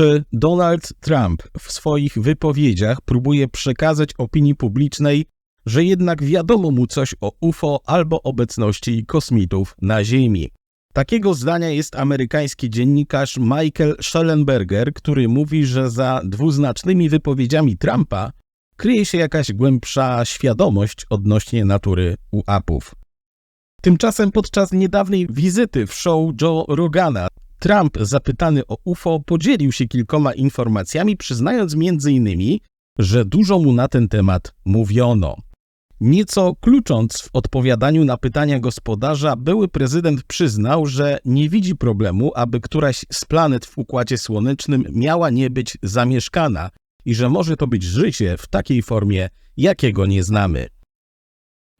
Czy Donald Trump w swoich wypowiedziach próbuje przekazać opinii publicznej, że jednak wiadomo mu coś o UFO albo obecności kosmitów na Ziemi? Takiego zdania jest amerykański dziennikarz Michael Schellenberger, który mówi, że za dwuznacznymi wypowiedziami Trumpa kryje się jakaś głębsza świadomość odnośnie natury UAPów. Tymczasem podczas niedawnej wizyty w show Joe Rogana Trump, zapytany o UFO, podzielił się kilkoma informacjami, przyznając m.in., że dużo mu na ten temat mówiono. Nieco klucząc w odpowiadaniu na pytania gospodarza, były prezydent przyznał, że nie widzi problemu, aby któraś z planet w Układzie Słonecznym miała nie być zamieszkana i że może to być życie w takiej formie, jakiego nie znamy.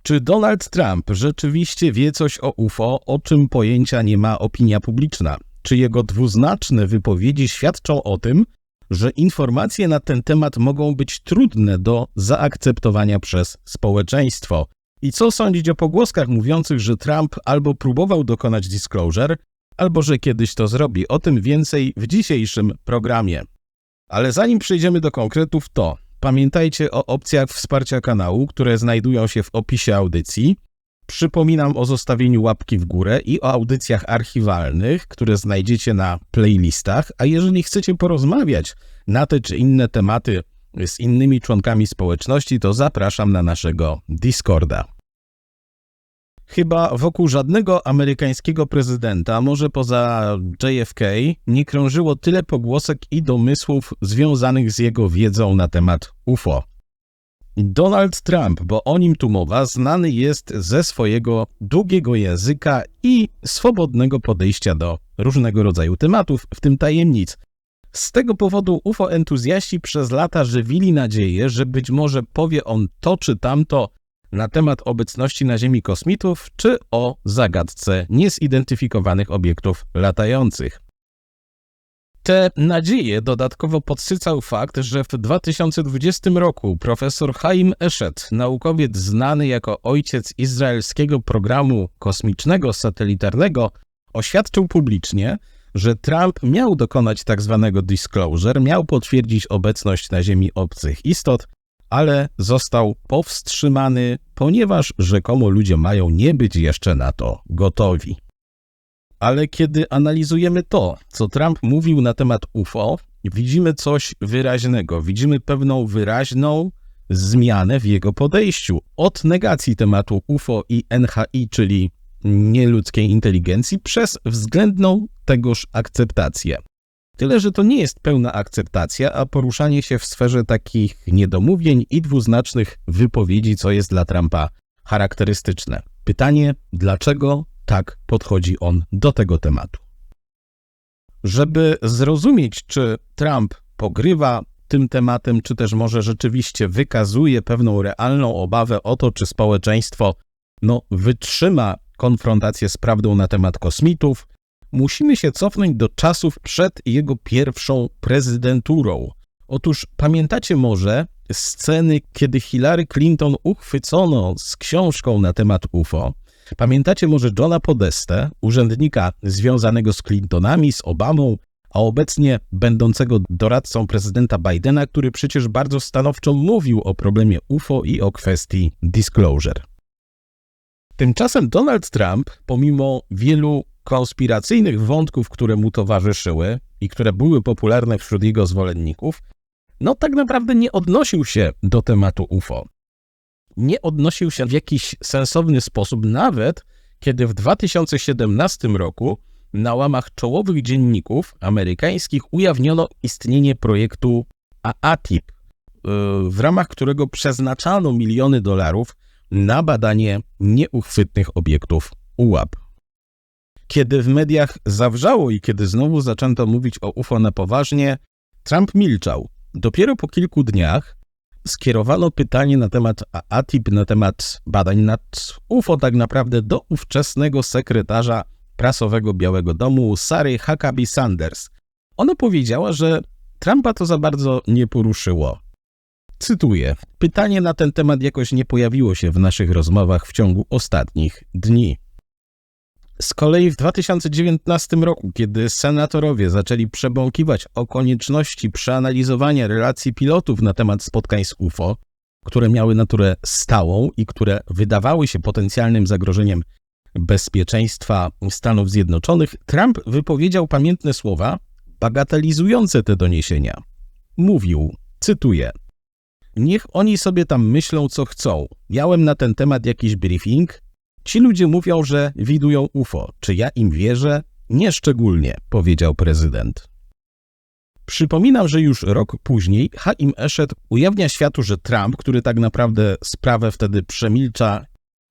Czy Donald Trump rzeczywiście wie coś o UFO, o czym pojęcia nie ma opinia publiczna? Czy jego dwuznaczne wypowiedzi świadczą o tym, że informacje na ten temat mogą być trudne do zaakceptowania przez społeczeństwo? I co sądzić o pogłoskach mówiących, że Trump albo próbował dokonać disclosure, albo że kiedyś to zrobi? O tym więcej w dzisiejszym programie. Ale zanim przejdziemy do konkretów, to pamiętajcie o opcjach wsparcia kanału, które znajdują się w opisie audycji. Przypominam o zostawieniu łapki w górę i o audycjach archiwalnych, które znajdziecie na playlistach. A jeżeli chcecie porozmawiać na te czy inne tematy z innymi członkami społeczności, to zapraszam na naszego Discorda. Chyba wokół żadnego amerykańskiego prezydenta, może poza JFK, nie krążyło tyle pogłosek i domysłów związanych z jego wiedzą na temat UFO. Donald Trump, bo o nim tu mowa, znany jest ze swojego długiego języka i swobodnego podejścia do różnego rodzaju tematów, w tym tajemnic. Z tego powodu UFO entuzjaści przez lata żywili nadzieję, że być może powie on to czy tamto na temat obecności na Ziemi kosmitów, czy o zagadce niezidentyfikowanych obiektów latających. Te nadzieje dodatkowo podsycał fakt, że w 2020 roku profesor Chaim Eshet, naukowiec znany jako ojciec izraelskiego programu kosmicznego satelitarnego, oświadczył publicznie, że Trump miał dokonać tzw. Tak disclosure, miał potwierdzić obecność na Ziemi obcych istot, ale został powstrzymany, ponieważ rzekomo ludzie mają nie być jeszcze na to gotowi. Ale kiedy analizujemy to, co Trump mówił na temat UFO, widzimy coś wyraźnego, widzimy pewną wyraźną zmianę w jego podejściu od negacji tematu UFO i NHI, czyli nieludzkiej inteligencji, przez względną tegoż akceptację. Tyle, że to nie jest pełna akceptacja, a poruszanie się w sferze takich niedomówień i dwuznacznych wypowiedzi, co jest dla Trumpa charakterystyczne. Pytanie, dlaczego tak podchodzi on do tego tematu? Żeby zrozumieć, czy Trump pogrywa tym tematem, czy też może rzeczywiście wykazuje pewną realną obawę o to, czy społeczeństwo no, wytrzyma konfrontację z prawdą na temat kosmitów, musimy się cofnąć do czasów przed jego pierwszą prezydenturą. Otóż pamiętacie może sceny, kiedy Hillary Clinton uchwycono z książką na temat UFO? Pamiętacie może Johna Podestę, urzędnika związanego z Clintonami, z Obamą, a obecnie będącego doradcą prezydenta Bidena, który przecież bardzo stanowczo mówił o problemie UFO i o kwestii disclosure. Tymczasem Donald Trump, pomimo wielu konspiracyjnych wątków, które mu towarzyszyły i które były popularne wśród jego zwolenników, no tak naprawdę nie odnosił się do tematu UFO. Nie odnosił się w jakiś sensowny sposób, nawet kiedy w 2017 roku na łamach czołowych dzienników amerykańskich ujawniono istnienie projektu AATIP, w ramach którego przeznaczano miliony dolarów na badanie nieuchwytnych obiektów UAP. Kiedy w mediach zawrzało i kiedy znowu zaczęto mówić o UFO na poważnie, Trump milczał. Dopiero po kilku dniach skierowano pytanie na temat ATIP, na temat badań nad UFO tak naprawdę do ówczesnego sekretarza prasowego Białego Domu, Sary Huckabee Sanders. Ona powiedziała, że Trumpa to za bardzo nie poruszyło. Cytuję: Pytanie na ten temat jakoś nie pojawiło się w naszych rozmowach w ciągu ostatnich dni. Z kolei w 2019 roku, kiedy senatorowie zaczęli przebąkiwać o konieczności przeanalizowania relacji pilotów na temat spotkań z UFO, które miały naturę stałą i które wydawały się potencjalnym zagrożeniem bezpieczeństwa Stanów Zjednoczonych, Trump wypowiedział pamiętne słowa bagatelizujące te doniesienia. Mówił, cytuję: Niech oni sobie tam myślą, co chcą. Miałem na ten temat jakiś briefing. Ci ludzie mówią, że widują UFO. Czy ja im wierzę? Nieszczególnie, powiedział prezydent. Przypominam, że już rok później Haim Eshed ujawnia światu, że Trump, który tak naprawdę sprawę wtedy przemilcza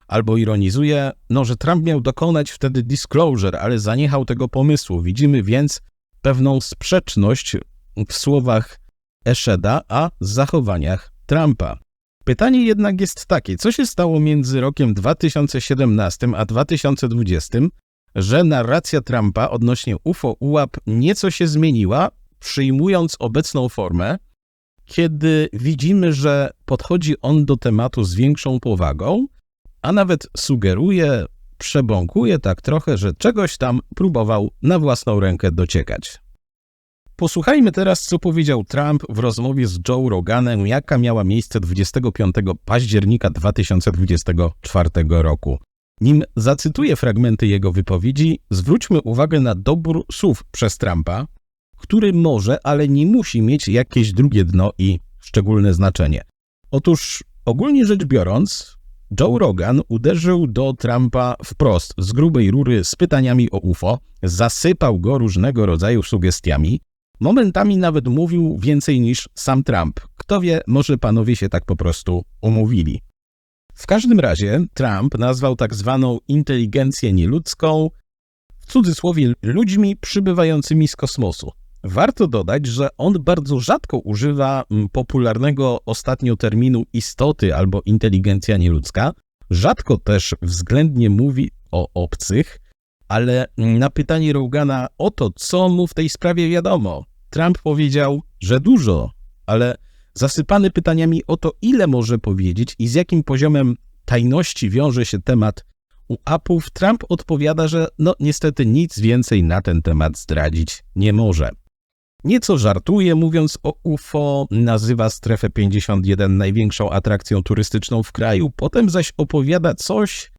albo ironizuje, no, że Trump miał dokonać wtedy disclosure, ale zaniechał tego pomysłu. Widzimy więc pewną sprzeczność w słowach Esheda, a zachowaniach Trumpa. Pytanie jednak jest takie, co się stało między rokiem 2017 a 2020, że narracja Trumpa odnośnie UFO UAP nieco się zmieniła, przyjmując obecną formę, kiedy widzimy, że podchodzi on do tematu z większą powagą, a nawet sugeruje, przebąkuje tak trochę, że czegoś tam próbował na własną rękę dociekać. Posłuchajmy teraz, co powiedział Trump w rozmowie z Joe Roganem, jaka miała miejsce 25 października 2024 roku. Nim zacytuję fragmenty jego wypowiedzi, zwróćmy uwagę na dobór słów przez Trumpa, który może, ale nie musi mieć jakieś drugie dno i szczególne znaczenie. Otóż, ogólnie rzecz biorąc, Joe Rogan uderzył do Trumpa wprost z grubej rury z pytaniami o UFO, zasypał go różnego rodzaju sugestiami, momentami nawet mówił więcej niż sam Trump. Kto wie, może panowie się tak po prostu umówili. W każdym razie Trump nazwał tak zwaną inteligencję nieludzką, w cudzysłowie ludźmi przybywającymi z kosmosu. Warto dodać, że on bardzo rzadko używa mm, popularnego ostatnio terminu istoty albo inteligencja nieludzka. Rzadko też względnie mówi o obcych, ale na pytanie Rogana o to, co mu w tej sprawie wiadomo, Trump powiedział, że dużo, ale zasypany pytaniami o to, ile może powiedzieć i z jakim poziomem tajności wiąże się temat UAP-ów, Trump odpowiada, że no niestety nic więcej na ten temat zdradzić nie może. Nieco żartuje, mówiąc o UFO, nazywa strefę 51 największą atrakcją turystyczną w kraju, potem zaś opowiada coś,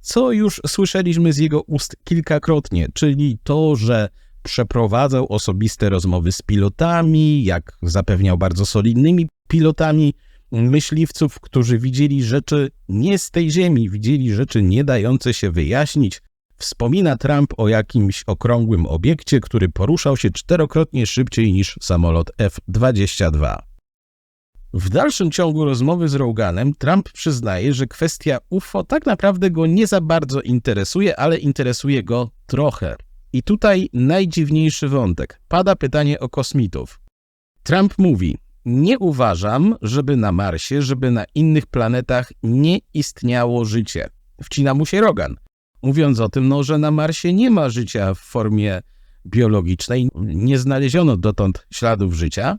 co już słyszeliśmy z jego ust kilkakrotnie, czyli to, że przeprowadzał osobiste rozmowy z pilotami, jak zapewniał bardzo solidnymi pilotami, myśliwców, którzy widzieli rzeczy nie z tej ziemi, widzieli rzeczy nie dające się wyjaśnić, Wspomina Trump o jakimś okrągłym obiekcie, który poruszał się czterokrotnie szybciej niż samolot F-22. W dalszym ciągu rozmowy z Roganem Trump przyznaje, że kwestia UFO tak naprawdę go nie za bardzo interesuje, ale interesuje go trochę. I tutaj najdziwniejszy wątek. Pada pytanie o kosmitów. Trump mówi: Nie uważam, żeby na Marsie, żeby na innych planetach nie istniało życie. Wcina mu się Rogan mówiąc o tym, no, że na Marsie nie ma życia w formie biologicznej, nie znaleziono dotąd śladów życia,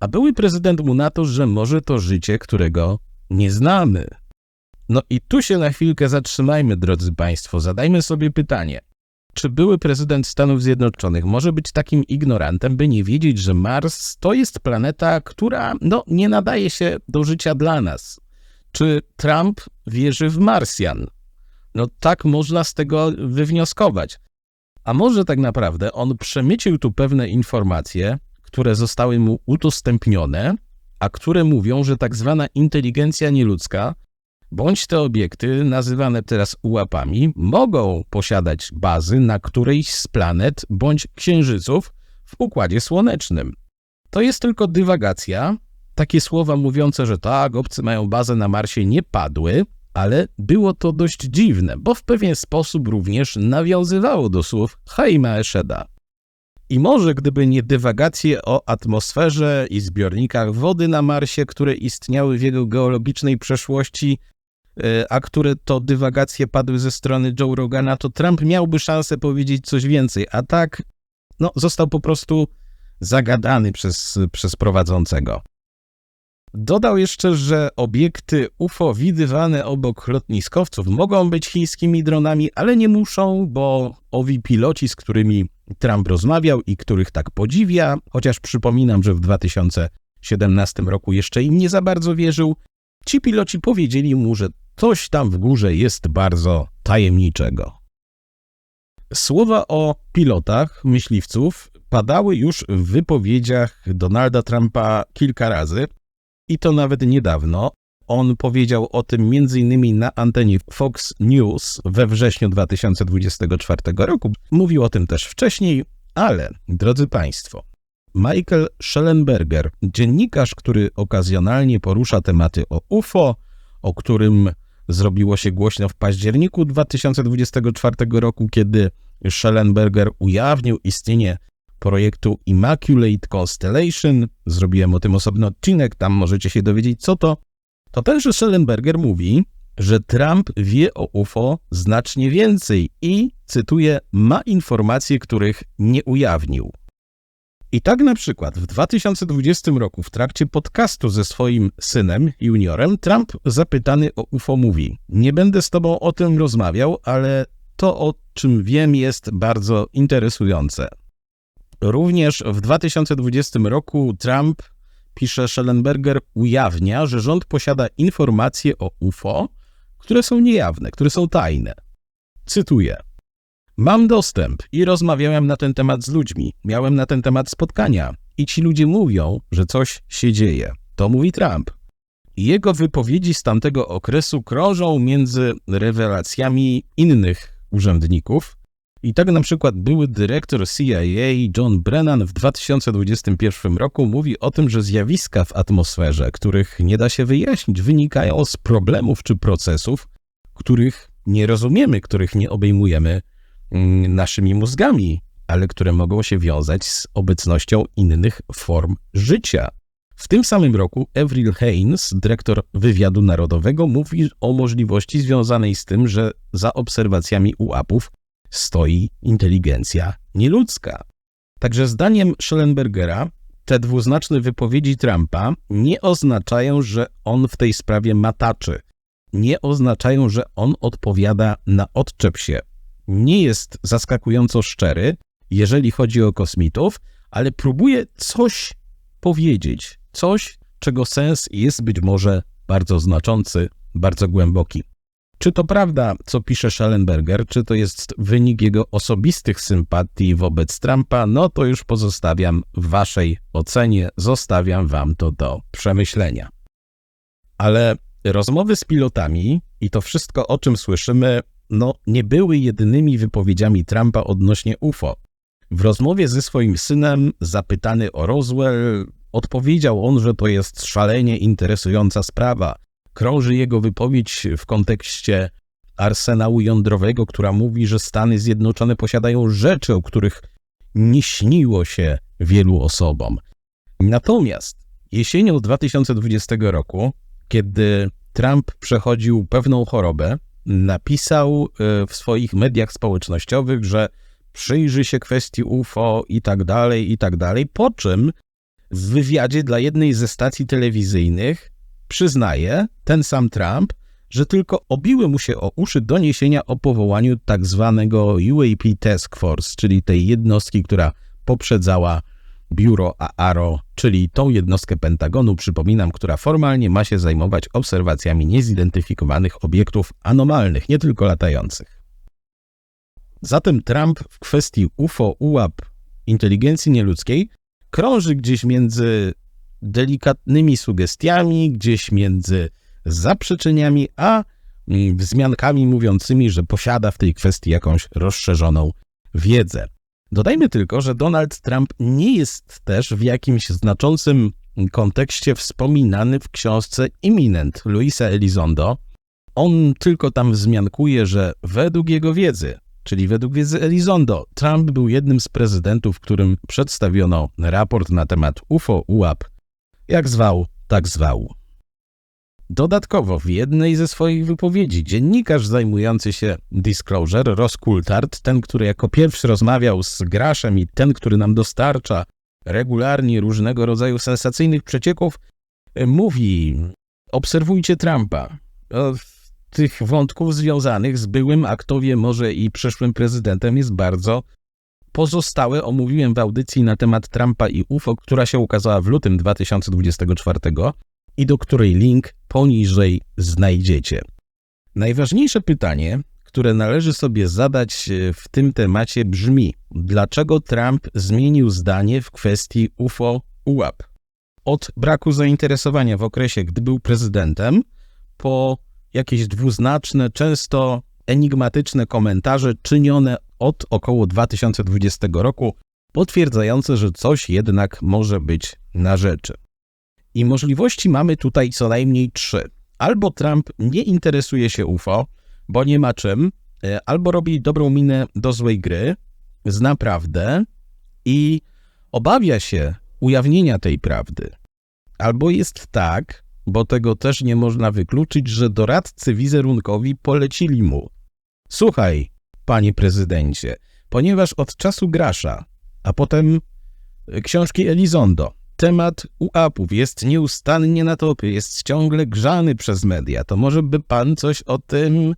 a były prezydent mu na to, że może to życie, którego nie znamy. No i tu się na chwilkę zatrzymajmy, drodzy Państwo, zadajmy sobie pytanie. Czy były prezydent Stanów Zjednoczonych może być takim ignorantem, by nie wiedzieć, że Mars to jest planeta, która no, nie nadaje się do życia dla nas? Czy Trump wierzy w Marsjan? No tak można z tego wywnioskować. A może tak naprawdę on przemycił tu pewne informacje, które zostały mu udostępnione, a które mówią, że tak zwana inteligencja nieludzka, bądź te obiekty, nazywane teraz ułapami, mogą posiadać bazy na którejś z planet bądź księżyców w Układzie Słonecznym. To jest tylko dywagacja. Takie słowa mówiące, że tak, obcy mają bazę na Marsie nie padły, ale było to dość dziwne, bo w pewien sposób również nawiązywało do słów Haima Esheda. I może gdyby nie dywagacje o atmosferze i zbiornikach wody na Marsie, które istniały w jego geologicznej przeszłości, a które to dywagacje padły ze strony Joe Rogana, to Trump miałby szansę powiedzieć coś więcej, a tak no, został po prostu zagadany przez, przez prowadzącego. Dodał jeszcze, że obiekty UFO widywane obok lotniskowców mogą być chińskimi dronami, ale nie muszą, bo owi piloci, z którymi Trump rozmawiał i których tak podziwia, chociaż przypominam, że w 2017 roku jeszcze im nie za bardzo wierzył, ci piloci powiedzieli mu, że coś tam w górze jest bardzo tajemniczego. Słowa o pilotach, myśliwców padały już w wypowiedziach Donalda Trumpa kilka razy i to nawet niedawno. On powiedział o tym m.in. na antenie Fox News we wrześniu 2024 roku. Mówił o tym też wcześniej, ale drodzy Państwo, Michael Schellenberger, dziennikarz, który okazjonalnie porusza tematy o UFO, o którym zrobiło się głośno w październiku 2024 roku, kiedy Schellenberger ujawnił istnienie projektu Immaculate Constellation. Zrobiłem o tym osobny odcinek, tam możecie się dowiedzieć co to. To tenże Schellenberger mówi, że Trump wie o UFO znacznie więcej i, cytuję, ma informacje, których nie ujawnił. I tak na przykład w 2020 roku w trakcie podcastu ze swoim synem, juniorem, Trump zapytany o UFO mówi: Nie będę z tobą o tym rozmawiał, ale to, o czym wiem, jest bardzo interesujące. Również w 2020 roku Trump, pisze Schellenberger, ujawnia, że rząd posiada informacje o UFO, które są niejawne, które są tajne. Cytuję. Mam dostęp i rozmawiałem na ten temat z ludźmi, miałem na ten temat spotkania i ci ludzie mówią, że coś się dzieje. To mówi Trump. Jego wypowiedzi z tamtego okresu krążą między rewelacjami innych urzędników, i tak na przykład były dyrektor CIA John Brennan w 2021 roku mówi o tym, że zjawiska w atmosferze, których nie da się wyjaśnić, wynikają z problemów czy procesów, których nie rozumiemy, których nie obejmujemy naszymi mózgami, ale które mogą się wiązać z obecnością innych form życia. W tym samym roku Avril Haines, dyrektor wywiadu narodowego, mówi o możliwości związanej z tym, że za obserwacjami ułapów stoi inteligencja nieludzka. Także zdaniem Schellenbergera te dwuznaczne wypowiedzi Trumpa nie oznaczają, że on w tej sprawie mataczy. Nie oznaczają, że on odpowiada na odczep się. Nie jest zaskakująco szczery, jeżeli chodzi o kosmitów, ale próbuje coś powiedzieć, coś, czego sens jest być może bardzo znaczący, bardzo głęboki. Czy to prawda, co pisze Schellenberger, czy to jest wynik jego osobistych sympatii wobec Trumpa, no to już pozostawiam waszej ocenie, zostawiam wam to do przemyślenia. Ale rozmowy z pilotami i to wszystko, o czym słyszymy, no nie były jedynymi wypowiedziami Trumpa odnośnie UFO. W rozmowie ze swoim synem, zapytany o Roswell, odpowiedział on, że to jest szalenie interesująca sprawa, krąży jego wypowiedź w kontekście arsenału jądrowego, która mówi, że Stany Zjednoczone posiadają rzeczy, o których nie śniło się wielu osobom. Natomiast jesienią 2020 roku, kiedy Trump przechodził pewną chorobę, napisał e, w swoich mediach społecznościowych, że przyjrzy się kwestii UFO i tak dalej, i tak dalej, po czym w wywiadzie dla jednej ze stacji telewizyjnych Przyznaje ten sam Trump, że tylko obiły mu się o uszy doniesienia o powołaniu tak zwanego UAP Task Force, czyli tej jednostki, która poprzedzała biuro AARO, czyli tą jednostkę Pentagonu, przypominam, która formalnie ma się zajmować obserwacjami niezidentyfikowanych obiektów anomalnych, nie tylko latających. Zatem Trump w kwestii UFO, UAP, inteligencji nieludzkiej krąży gdzieś między delikatnymi sugestiami, gdzieś między zaprzeczeniami, a mm, wzmiankami mówiącymi, że posiada w tej kwestii jakąś rozszerzoną wiedzę. Dodajmy tylko, że Donald Trump nie jest też w jakimś znaczącym kontekście wspominany w książce Imminent Luisa Elizondo. On tylko tam wzmiankuje, że według jego wiedzy, czyli według wiedzy Elizondo, Trump był jednym z prezydentów, którym przedstawiono raport na temat UFO, UAP jak zwał, tak zwał. Dodatkowo w jednej ze swoich wypowiedzi dziennikarz zajmujący się Disclosure, Ross Coulthard, ten, który jako pierwszy rozmawiał z Graszem i ten, który nam dostarcza regularnie różnego rodzaju sensacyjnych przecieków, mówi: Obserwujcie Trumpa. Tych wątków związanych z byłym, a kto wie, może i przyszłym prezydentem jest bardzo. Pozostałe omówiłem w audycji na temat Trumpa i UFO, która się ukazała w lutym 2024 i do której link poniżej znajdziecie. Najważniejsze pytanie, które należy sobie zadać e, w tym temacie brzmi: dlaczego Trump zmienił zdanie w kwestii UFO UAP? Od braku zainteresowania w okresie, gdy był prezydentem, po jakieś dwuznaczne, często enigmatyczne komentarze czynione od około 2020 roku, potwierdzające, że coś jednak może być na rzeczy. I możliwości mamy tutaj co najmniej trzy. Albo Trump nie interesuje się UFO, bo nie ma czym, e, albo robi dobrą minę do złej gry, zna prawdę i obawia się ujawnienia tej prawdy. Albo jest tak, bo tego też nie można wykluczyć, że doradcy wizerunkowi polecili mu: Słuchaj, panie prezydencie, ponieważ od czasu Grasza, a potem książki Elizondo, temat UAP-ów jest nieustannie na topie, jest ciągle grzany przez media, to może by pan coś o tym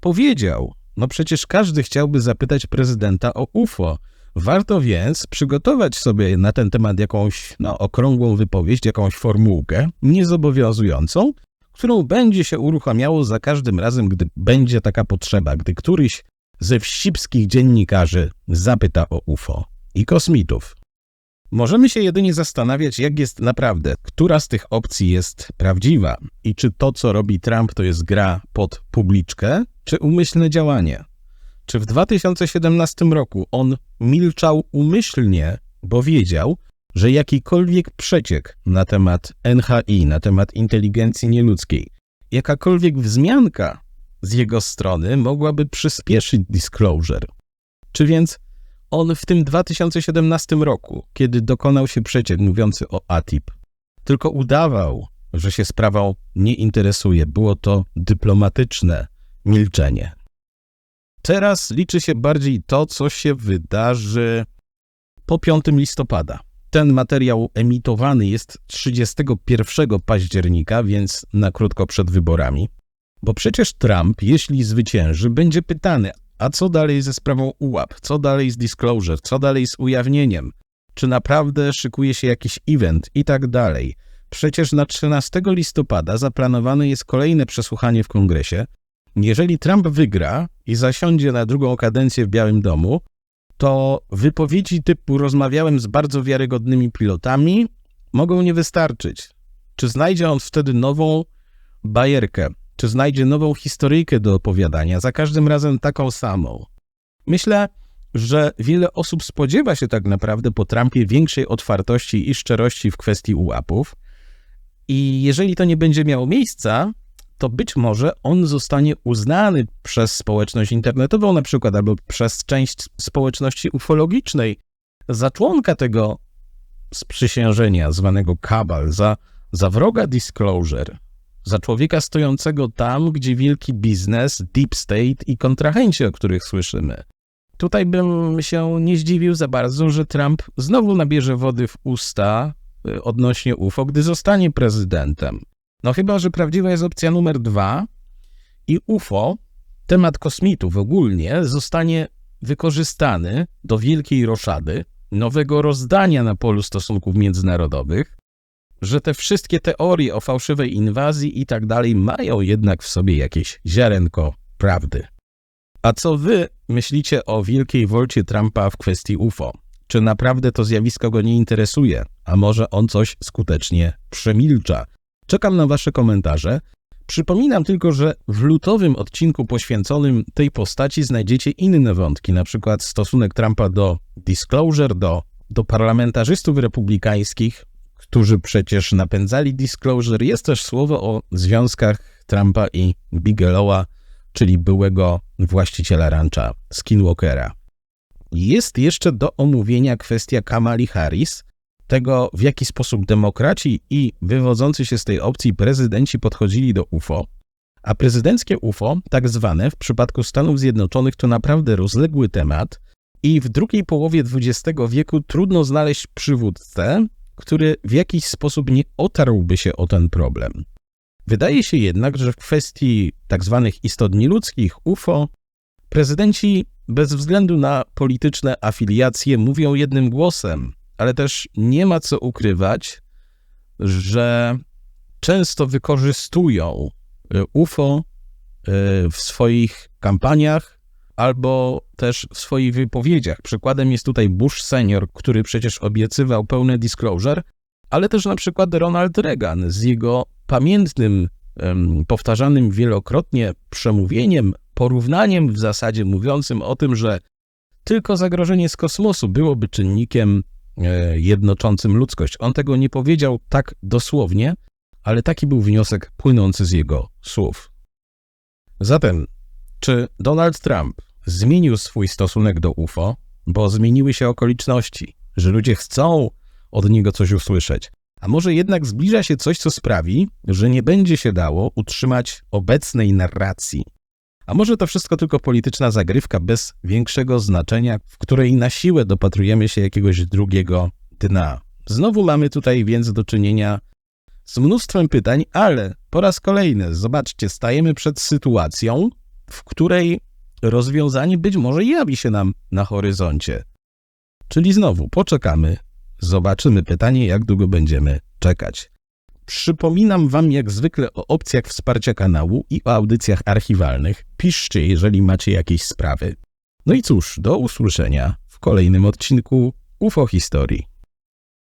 powiedział? No przecież każdy chciałby zapytać prezydenta o UFO. Warto więc przygotować sobie na ten temat jakąś no, okrągłą wypowiedź, jakąś formułkę niezobowiązującą, którą będzie się uruchamiało za każdym razem, gdy będzie taka potrzeba, gdy któryś ze wścibskich dziennikarzy zapyta o UFO i kosmitów. Możemy się jedynie zastanawiać, jak jest naprawdę, która z tych opcji jest prawdziwa i czy to, co robi Trump, to jest gra pod publiczkę, czy umyślne działanie. Czy w 2017 roku on milczał umyślnie, bo wiedział, że jakikolwiek przeciek na temat NHI, na temat inteligencji nieludzkiej, jakakolwiek wzmianka z jego strony mogłaby przyspieszyć disclosure. Czy więc on w tym 2017 roku, kiedy dokonał się przeciek mówiący o ATIP, tylko udawał, że się sprawą nie interesuje. Było to dyplomatyczne milczenie. Teraz liczy się bardziej to, co się wydarzy po 5 listopada. Ten materiał emitowany jest 31 października, więc na krótko przed wyborami. Bo przecież Trump, jeśli zwycięży, będzie pytany, a co dalej ze sprawą UAP? Co dalej z disclosure? Co dalej z ujawnieniem? Czy naprawdę szykuje się jakiś event i tak dalej? Przecież na 13 listopada zaplanowane jest kolejne przesłuchanie w kongresie. Jeżeli Trump wygra i zasiądzie na drugą kadencję w Białym Domu, to wypowiedzi typu rozmawiałem z bardzo wiarygodnymi pilotami mogą nie wystarczyć. Czy znajdzie on wtedy nową bajerkę, czy znajdzie nową historyjkę do opowiadania, za każdym razem taką samą. Myślę, że wiele osób spodziewa się tak naprawdę po Trumpie większej otwartości i szczerości w kwestii ułapów. I jeżeli to nie będzie miało miejsca, to być może on zostanie uznany przez społeczność internetową, na przykład, albo przez część społeczności ufologicznej za członka tego sprzysiężenia zwanego kabal, za, za wroga disclosure, za człowieka stojącego tam, gdzie wielki biznes, deep state i kontrahenci, o których słyszymy. Tutaj bym się nie zdziwił za bardzo, że Trump znowu nabierze wody w usta y, odnośnie UFO, gdy zostanie prezydentem. No chyba, że prawdziwa jest opcja numer dwa i UFO, temat kosmitów ogólnie, zostanie wykorzystany do wielkiej roszady, nowego rozdania na polu stosunków międzynarodowych, że te wszystkie teorie o fałszywej inwazji i tak dalej mają jednak w sobie jakieś ziarenko prawdy. A co wy myślicie o wielkiej wolcie Trumpa w kwestii UFO? Czy naprawdę to zjawisko go nie interesuje, a może on coś skutecznie przemilcza? Czekam na wasze komentarze. Przypominam tylko, że w lutowym odcinku poświęconym tej postaci znajdziecie inne wątki, na przykład stosunek Trumpa do disclosure, do, do parlamentarzystów republikańskich, którzy przecież napędzali disclosure. Jest też słowo o związkach Trumpa i Bigelowa, czyli byłego właściciela rancha Skinwalkera. Jest jeszcze do omówienia kwestia Kamali Harris, tego w jaki sposób demokraci i wywodzący się z tej opcji prezydenci podchodzili do UFO. A prezydenckie UFO, tak zwane w przypadku Stanów Zjednoczonych, to naprawdę rozległy temat i w drugiej połowie XX wieku trudno znaleźć przywódcę, który w jakiś sposób nie otarłby się o ten problem. Wydaje się jednak, że w kwestii tzw. istot nieludzkich UFO prezydenci bez względu na polityczne afiliacje mówią jednym głosem, ale też nie ma co ukrywać, że często wykorzystują y, UFO y, w swoich kampaniach albo też w swoich wypowiedziach. Przykładem jest tutaj Bush senior, który przecież obiecywał pełne disclosure, ale też na przykład Ronald Reagan z jego pamiętnym, powtarzanym wielokrotnie przemówieniem, porównaniem w zasadzie mówiącym o tym, że tylko zagrożenie z kosmosu byłoby czynnikiem e, jednoczącym ludzkość. On tego nie powiedział tak dosłownie, ale taki był wniosek płynący z jego słów. Zatem, czy Donald Trump zmienił swój stosunek do UFO, bo zmieniły się okoliczności, że ludzie chcą od niego coś usłyszeć? A może jednak zbliża się coś, co sprawi, że nie będzie się dało utrzymać obecnej narracji? A może to wszystko tylko polityczna zagrywka bez większego znaczenia, w której na siłę dopatrujemy się jakiegoś drugiego dna? Znowu mamy tutaj więc do czynienia z mnóstwem pytań, ale po raz kolejny, zobaczcie, stajemy przed sytuacją, w której rozwiązanie być może jawi się nam na horyzoncie. Czyli znowu poczekamy, zobaczymy pytanie, jak długo będziemy czekać. Przypominam Wam jak zwykle o opcjach wsparcia kanału i o audycjach archiwalnych. Piszcie, jeżeli macie jakieś sprawy. No i cóż, do usłyszenia w kolejnym odcinku UFO Historii.